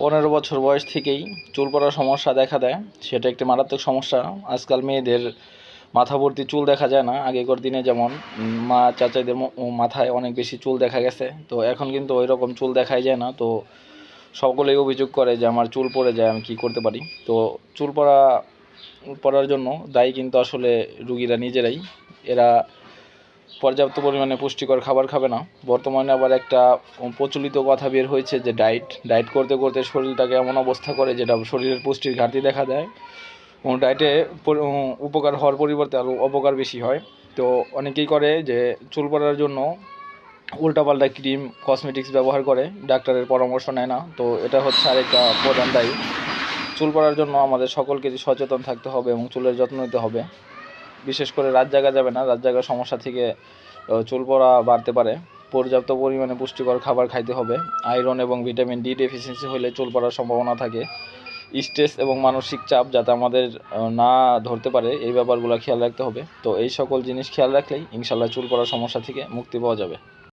পনেরো বছর বয়স থেকেই চুল পড়ার সমস্যা দেখা দেয়। সেটা একটি মারাত্মক সমস্যা। আজকাল মেয়েদের মাথা ভর্তি চুল দেখা যায় না। আগেকার দিনে যেমন মা চাচাদের মাথায় অনেক বেশি চুল দেখা গেছে। তো এখন কিন্তু ওই রকম চুল দেখাই যায় না। তো সকলেই অভিযোগ করে যে আমার চুল পড়ে যায়, আমি কী করতে পারি? তো চুল পড়া, পড়ার জন্য দায়ী কিন্তু আসলে রুগীরা নিজেরাই। এরা পর্যাপ্ত পরিমাণে পুষ্টিকর খাবার খাবে না। বর্তমানে আবার একটা প্রচলিত কথা বের হয়েছে যে ডায়েট ডায়েট করতে করতে শরীরটাকে এমন অবস্থা করে যেটা শরীরের পুষ্টির ঘাটতি দেখা দেয়। এবং ডায়েটে উপকার হওয়ার পরিবর্তে আরও অপকার বেশি হয়। তো অনেকেই করে যে চুল পড়ার জন্য উল্টাপাল্টা ক্রিম, কসমেটিক্স ব্যবহার করে, ডাক্তারের পরামর্শ নেয় না। তো এটা হচ্ছে আরেকটা প্রধান দায়ী। চুল পড়ার জন্য আমাদের সকলকে সচেতন থাকতে হবে এবং চুলের যত্ন নিতে হবে। বিশেষ করে রাত জাগা যাবে না, রাত জাগার সমস্যা থেকে চুল পড়া বাড়তে পারে। পর্যাপ্ত পরিমাণে পুষ্টিকর খাবার খাইতে হবে। আয়রন এবং ভিটামিন ডি ডেফিসিয়েন্সি হলে চুল পড়ার সম্ভাবনা থাকে। স্ট্রেস এবং মানসিক চাপ যাতে আমাদের না ধরতে পারে, এই ব্যাপারগুলো খেয়াল রাখতে হবে। তো এই সকল জিনিস খেয়াল রাখলেই ইনশাল্লাহ চুল পড়ার সমস্যা থেকে মুক্তি পাওয়া যাবে।